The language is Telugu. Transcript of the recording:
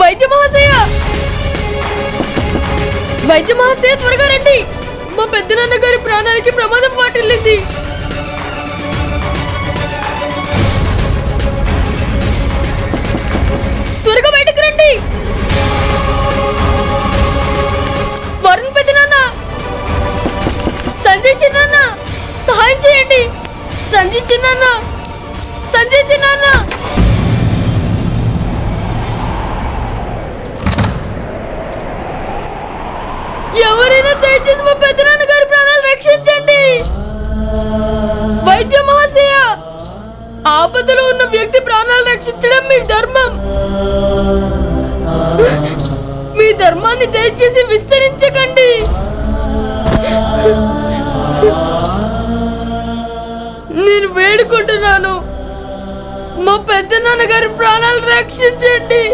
వైద్య మహాశయ! వైద్య మహాశయ త్వరగా రండి! మా పెద్దనాన్న గారి ప్రాణానికి ప్రమాదం వాటిల్లింది. త్వరగా బయటకు రండి! వరుణ్ పెద్దనాన్న! సంజయ్ చిన్నాన్న! సహాయం చేయండి! సంజయ్ చిన్నాన్న! సంజయ్ చిన్నాన్న! ఎవరైనా దయచేసి మా పెద్దనాన్న గారి ప్రాణాలు రక్షించండి. వైద్య మహాశయ ఆపదలో ఉన్న వ్యక్తి ప్రాణాలు రక్షించడం మీ ధర్మం. మీ ధర్మాన్ని దయచేసి విస్తరించకండి. నేను వేడుకుంటున్నాను. మా పెద్ద నాన్నగారి ప్రాణాలు రక్షించండి.